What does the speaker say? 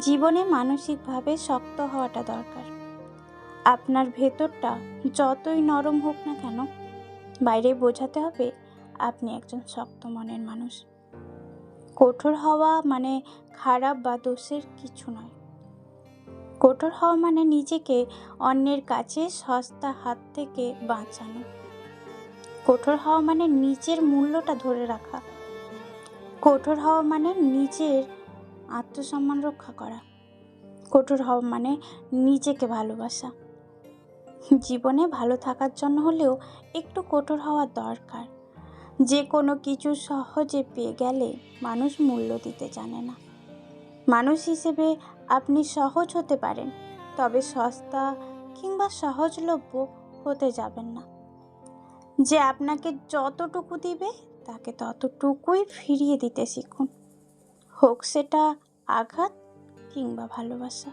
জীবনে মানসিকভাবে শক্ত হওয়াটা দরকার। আপনার ভেতরটা যতই নরম হোক না কেন, বাইরে বোঝাতে হবে আপনি একজন শক্ত মনের মানুষ। কঠোর হওয়া মানে খারাপ বা দোষের কিছু নয়। কঠোর হওয়া মানে নিজেকে অন্যের কাছে সস্তা হাত থেকে বাঁচানো। কঠোর হওয়া মানে নিজের মূল্যটা ধরে রাখা। কঠোর হওয়া মানে নিজের আত্মসম্মান রক্ষা করা। কঠোর হওয়া মানে নিজেকে ভালোবাসা। জীবনে ভালো থাকার জন্য হলেও একটু কঠোর হওয়া দরকার। যে কোনো কিছু সহজে পেয়ে গেলে মানুষ মূল্য দিতে জানে না। মানুষ হিসেবে আপনি সহজ হতে পারেন, তবে সস্তা কিংবা সহজলভ্য হতে যাবেন না। যে আপনাকে যতটুকু দিবে, তাকে ততটুকুই ফিরিয়ে দিতে শিখুন। হোক সেটা আঘাত কিংবা ভালোবাসা।